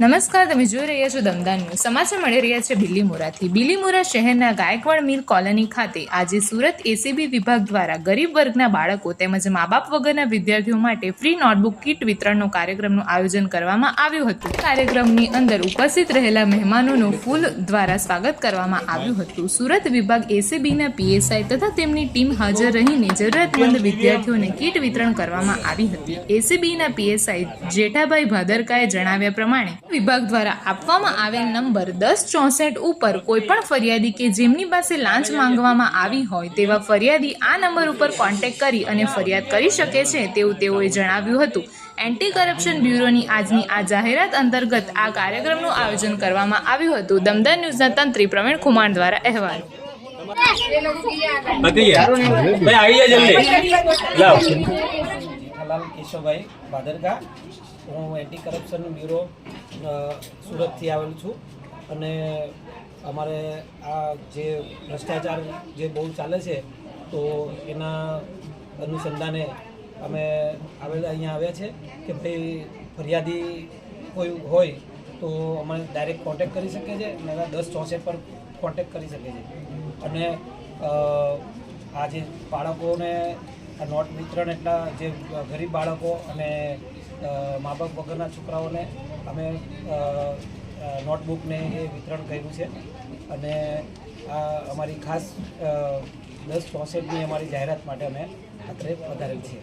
નમસ્કાર, તમે જોઈ રહ્યા છો દમદાર ન્યૂઝ. સમાચાર મળી રહ્યા છે બિલીમોરાથી બિલીમોરા શહેરના ગાયકવાડ મિલ કોલોની ખાતે આજે સુરત એસીબી વિભાગ દ્વારા ગરીબ વર્ગના બાળકો તેમજ મા બાપ વગરના વિદ્યાર્થીઓ માટે ફ્રી નોટબુક કીટ વિતરણનો કાર્યક્રમનું આયોજન કરવામાં આવ્યું હતું. કાર્યક્રમની અંદર ઉપસ્થિત રહેલા મહેમાનોનું ફૂલ દ્વારા સ્વાગત કરવામાં આવ્યું હતું. સુરત વિભાગ એસીબીના પીએસઆઈ તથા તેમની ટીમ હાજર રહીને જરૂરતમંદ વિદ્યાર્થીઓને કીટ વિતરણ કરવામાં આવી હતી. એસીબીના પીએસઆઈ જેઠાભાઈ ભાદરકાએ જણાવ્યા પ્રમાણે વિભાગ દ્વારા આપવામાં આવેલ નંબર દસ ચોસઠ ઉપર કોઈપણ ફરિયાદી કે જેમની પાસે લાંચ માંગવામાં આવી હોય તેવા ફરિયાદી આ નંબર ઉપર કોન્ટેક્ટ કરી અને ફરિયાદ કરી શકે છે તેવું તેઓએ જણાવ્યું હતું. એન્ટી કરપ્શન બ્યુરોની આજની આ જાહેરાત અંતર્ગત આ કાર્યક્રમનું આયોજન કરવામાં આવ્યું હતું. દમદાર ન્યૂઝના તંત્રી પ્રવીણ કુમાર દ્વારા અહેવાલ. ભાઈ આવી જલ્દી. લાવ જેઠાલાલ કેશવભાઈ ભાદરકા હું એન્ટી કરપ્શન બ્યુરો સુરતથી આવેલ છું. અને અમારે આ જે ભ્રષ્ટાચાર જે બહુ ચાલે છે, તો એના અનુસંધાને અમે આવેલા અહીંયા આવ્યા છે કે ભાઈ ફરિયાદી કોઈ હોય તો અમારે ડાયરેક્ટ કોન્ટેક્ટ કરી શકે છે અને દસ ચોસઠ પર કોન્ટેક્ટ કરી શકે છે. અને આ જે બાળકોને નોટ વિતરણ એટલા જે ગરીબ બાળકો અને મા બાપ વગરના છોકરાઓને અમે નોટબુકને એ વિતરણ કર્યું છે. અને આ અમારી ખાસ દસ ચોસઠની અમારી જાહેરાત માટે અમે અત્રે વધારેલ છીએ.